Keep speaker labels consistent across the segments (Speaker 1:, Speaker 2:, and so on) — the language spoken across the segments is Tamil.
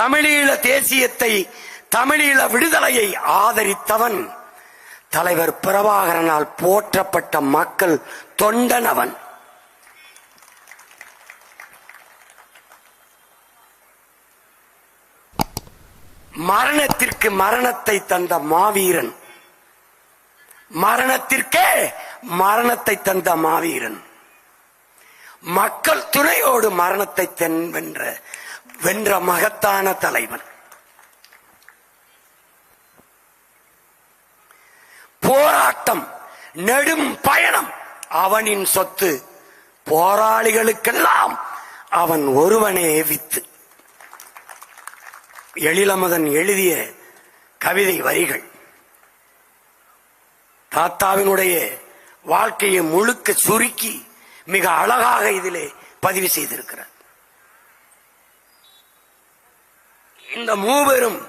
Speaker 1: தமிழீழ தேசியத்தை தமிழீழ விடுதலையை ஆதரித்தவன். தலைவர் பிரபாகரனால் போற்றப்பட்ட மக்கள் தொண்டனவன். மரணத்திற்கு மரணத்தை தந்த மாவீரன். மரணத்திற்கே மரணத்தை தந்த மாவீரன். மக்கள் துணையோடு மரணத்தை தென் வென்ற மகத்தான தலைவன். போராட்டம் நெடும் பயணம் அவனின் சொத்து போராளிகளுக்கெல்லாம் அவன் ஒருவனே வித்து. எழிலமதன் எழுதிய கவிதை வரிகள். தாத்தாவினுடைய வாழ்க்கையை முழுக்க சுருக்கி மிக அழகாக இதிலே பதிவு செய்திருக்கிறார். இந்த மூவரும்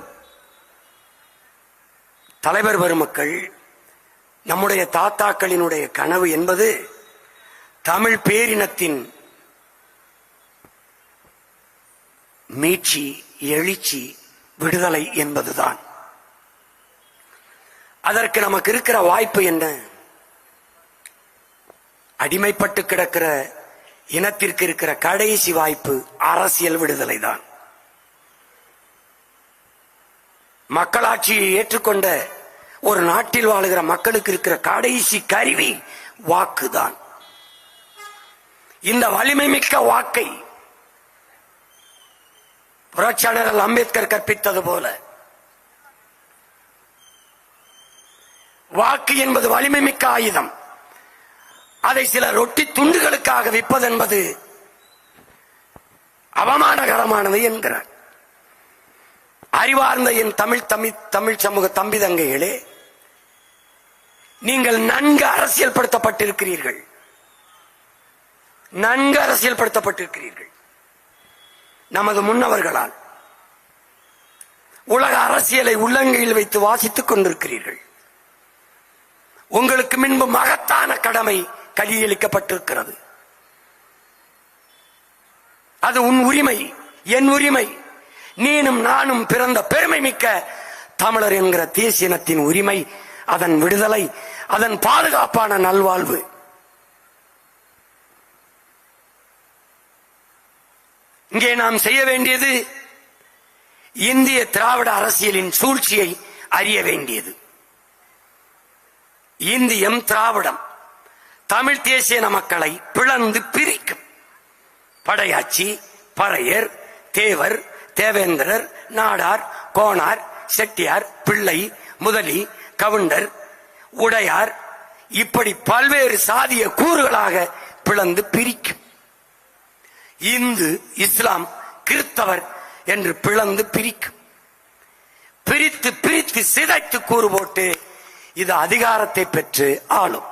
Speaker 1: தலைவர் பெருமக்கள் நம்முடைய தாத்தாக்களினுடைய கனவு என்பது தமிழ் பேரினத்தின் மீட்சி எழுச்சி விடுதலை என்பதுதான். அதற்கு நமக்கு இருக்கிற வாய்ப்பு என்ன? அடிமைப்பட்டு கிடக்கிற இனத்திற்கு இருக்கிற கடைசி வாய்ப்பு அரசியல் விடுதலை தான் மக்களாட்சியை ஏற்றுக்கொண்ட ஒரு நாட்டில் வாழுகிற மக்களுக்கு இருக்கிற கடைசி கருவி வாக்குதான். இந்த வலிமை மிக்க வாக்கை புரட்சியாளர் அம்பேத்கர் கற்பித்தது போல வாக்கு என்பது வலிமை மிக்க ஆயுதம். அதை சில ரொட்டி துண்டுகளுக்காக விற்பது என்பது அவமானகரமானது என்கிறார். அறிவார்ந்த என் தமிழ் தமிழ் தமிழ் சமூக தம்பி தங்கைகளே நீங்கள் நன்கு அரசியல்படுத்தப்பட்டிருக்கிறீர்கள். நன்கு அரசியல்படுத்தப்பட்டிருக்கிறீர்கள். நமது முன்னவர்களால் உலக அரசியலை உள்ளங்கையில் வைத்து வாசித்துக் கொண்டிருக்கிறீர்கள். உங்களுக்கு முன்பு மகத்தான கடமை கையளிக்கப்பட்டிருக்கிறது அது உன் உரிமை என் உரிமை. நீனும் நானும் பிறந்த பெருமை மிக்க தமிழர் என்கிற தேசியனத்தின் உரிமை அதன் விடுதலை அதன் பாதுகாப்பான நல்வாழ்வு. இங்கே நாம் செய்ய வேண்டியது இந்திய திராவிட அரசியலின் சூழ்ச்சியை அறிய வேண்டியது. இந்தியம் திராவிடம் தமிழ் தேசிய மக்களை பிளந்து பிரிக்கும். படையாச்சி பறையர் தேவர் தேவேந்திரர் நாடார் கோனார் செட்டியார் பிள்ளை முதலி கவுண்டர் உடையார் இப்படி பல்வேறு சாதிய கூறுகளாக பிளந்து பிரிக்கும். இந்து இஸ்லாம் கிறிஸ்தவர் என்று பிளந்து பிரிக்கும். பிரித்து பிரித்து சிதைத்து கூறு போட்டு இது அதிகாரத்தை பெற்று ஆளும்.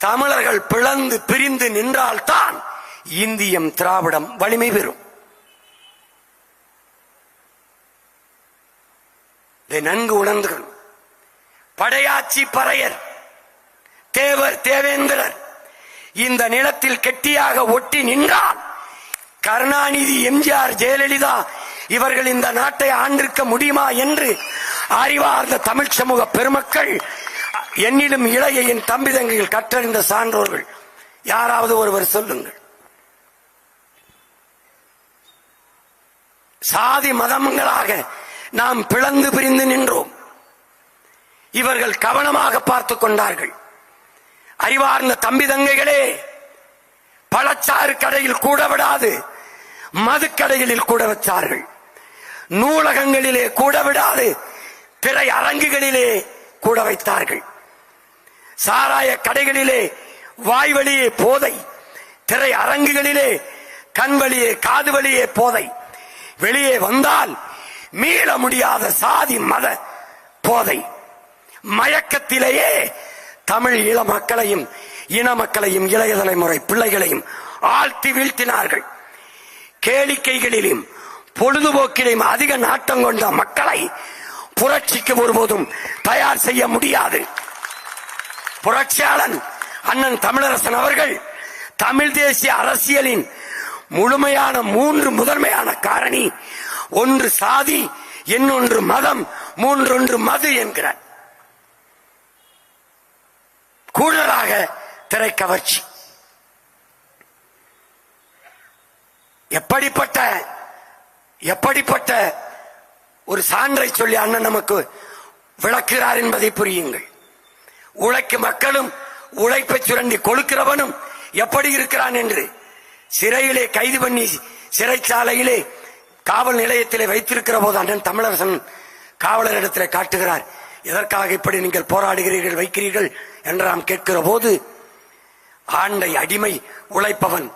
Speaker 1: தமிழர்கள் பிளந்து பிரிந்து நின்றால்தான் இந்தியம் திராவிடம் வலிமை பெறும். இதை நன்கு உணர்ந்துகள். படையாச்சி பறையர் தேவர் தேவேந்திரர் இந்த நிலத்தில் கெட்டியாக ஒட்டி நின்றால் கருணாநிதி எம்ஜிஆர் ஜெயலலிதா இவர்கள் இந்த நாட்டை ஆண்டிருக்க முடியுமா என்று அறிவார்ந்த தமிழ் சமூக பெருமக்கள் என்னிலும் இளைய என் தம்பி தங்கைகள் கற்றறிந்த சான்றோர்கள். யாராவது ஒருவர் சொல்லுங்கள். சாதி மதங்களாக நாம் பிளந்து பிரிந்து நின்றோம். இவர்கள் கவனமாக பார்த்துக் கொண்டார்கள். அறிவார்ந்த தம்பி தங்கைகளே பழச்சாறு கடையில் கூட விடாது மதுக்கடைகளில் கூட வச்சார்கள். நூலகங்களிலே கூட விடாது திரை அரங்குகளிலே கூட வைத்தார்கள். சாராய கடைகளிலே வாய்வழியே போதை திரை அரங்குகளிலே கண் வழியே காது வழியே போதை வெளியே வந்தால் மீள முடியாத சாதி மத போதை. மயக்கத்திலேயே தமிழ் இள மக்களையும் இன மக்களையும் இளைய தலைமுறை பிள்ளைகளையும் ஆழ்த்தி வீழ்த்தினார்கள். கேளிக்கைகளிலும் பொழுதுபோக்கிலும் அதிக நாட்டம் கொண்ட மக்களை புரட்சிக்கு ஒருபோதும் தயார் செய்ய முடியாது. புரட்சியாளன் அண்ணன் தமிழரசன் அவர்கள் தமிழ் தேசிய அரசியலின் முழுமையான மூன்று முதன்மையான காரணி ஒன்று சாதி இன்னொன்று மதம் மூன்றொன்று மது என்கிறார் கூடுதலாக திரைக்கவர்ச்சி எப்படிப்பட்ட எப்படிப்பட்ட ஒரு சான்றை சொல்லி அண்ணன் நமக்கு விளக்குகிறார் என்பதை புரியுங்கள். உழைக்கும் மக்களும் உழைப்பை சுரண்டி கொழுக்கிறவனும் எப்படி இருக்கிறான் என்று சிறையிலே கைது பண்ணி சிறைச்சாலையிலே காவல் நிலையத்திலே வைத்திருக்கிற போது அண்ணன் தமிழரசன் காவலரிடத்திலே காட்டுகிறார் எதற்காக இப்படி நீங்கள் போராடுகிறீர்கள் வைக்கிறீர்கள்? என்று நாம் கேட்கிற போது ஆண்டை அடிமை உழைப்பவன்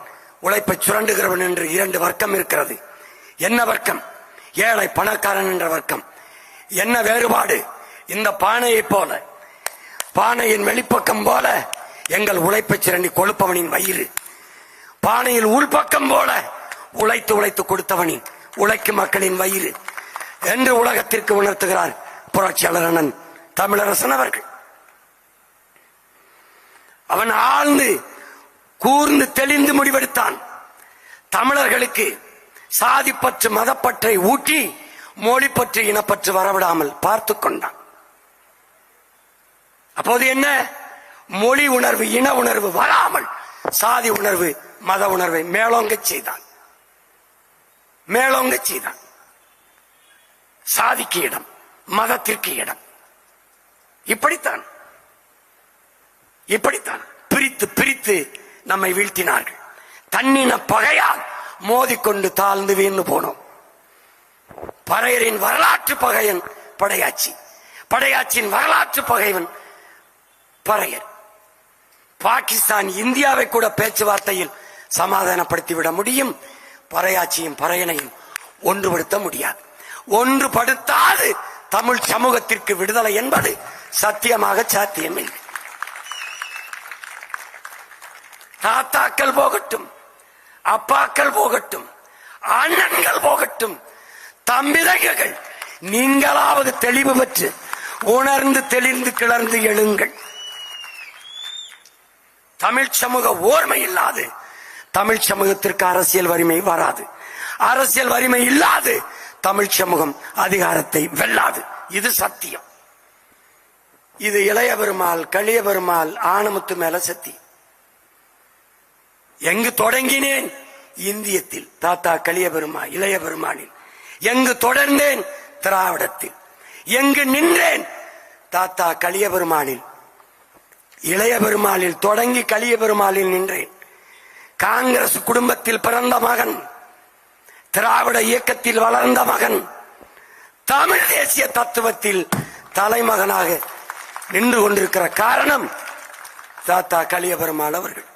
Speaker 1: உழைப்பை சுரண்டுகிறவன் என்று இரண்டு வர்க்கம் இருக்கிறது. என்ன வர்க்கம்? ஏழை பணக்காரன் என்ற வர்க்கம். என்ன வேறுபாடு? இந்த பானையை போல பானையின் வெளிப்பக்கம் போல எங்கள் உழைப்பை சுரண்டி கொழுப்பவனின் வயிறு. பானையில் உள்பக்கம் போல உழைத்து உழைத்து கொடுத்தவனின் உழைக்கும் மக்களின் வயிறு என்று உலகத்திற்கு உணர்த்துகிறார் புரட்சியாளர் அண்ணன் தமிழரசன் அவர்கள். அவன் ஆழ்ந்து கூர்ந்து தெளிந்து முடிவெடுத்தான். தமிழர்களுக்கு சாதிப்பற்று மதப்பற்றை ஊட்டி மொழிப்பற்று இனப்பற்று வரவிடாமல் பார்த்து கொண்டான். அப்போது என்ன? மொழி உணர்வு இன உணர்வு வராமல் சாதி உணர்வு மத உணர்வை மேலோங்க செய்தான். மேலோங்க செய்தான். சாதிக்கு இடம் மதத்திற்கு இடம். இப்படித்தான். இப்படித்தான். பிரித்து பிரித்து நம்மை வீழ்த்தினார்கள். தன்னின பகையால் மோதிக்கொண்டு தாழ்ந்து வீழ்ந்து போனோம். பறையரின் வரலாற்று பகையன் படையாச்சி. படையாச்சியின் வரலாற்று பகைவன் பறையர். பாகிஸ்தான் இந்தியாவை கூட பேச்சுவார்த்தையில் சமாதானப்படுத்தி விட முடியும். பறையாச்சியும் பறையனையும் ஒன்றுபடுத்த முடியாது. ஒன்றுபடுத்தாது தமிழ் சமூகத்திற்கு விடுதலை என்பது சத்தியமாக சாத்தியமில்லை. தாத்தாக்கள் போகட்டும் அப்பாக்கள் போகட்டும் அண்ணன்கள் போகட்டும் தம்பிதகைகள் நீங்களாவது தெளிவு பெற்று உணர்ந்து தெளிந்து கிளர்ந்து எழுங்கள். தமிழ் சமூக ஓர்மை இல்லாது தமிழ் சமூகத்திற்கு அரசியல் வறுமை வராது. அரசியல் வறுமை இல்லாது தமிழ் சமூகம் அதிகாரத்தை வெல்லாது. இது சத்தியம். இது இளைய பெருமாள் களிய பெருமாள் ஆணமுத்து மேல சத்தி. எங்கு தொடங்கினேன்? இந்தியத்தில். தாத்தா களிய பெருமா இளைய பெருமானில் எங்கு தொடர்ந்தேன்? திராவிடத்தில். எங்கு நின்றேன்? தாத்தா களிய பெருமானில் இளைய பெருமாளில் தொடங்கி களிய பெருமாளில் நின்றேன். காங்கிரஸ் குடும்பத்தில் பிறந்த மகன் திராவிட இயக்கத்தில் வளர்ந்த மகன் தமிழ் தேசிய தத்துவத்தில் தலைமகனாக நின்று கொண்டிருக்கிற காரணம் தாத்தா கலியபெருமாள் அவர்கள்.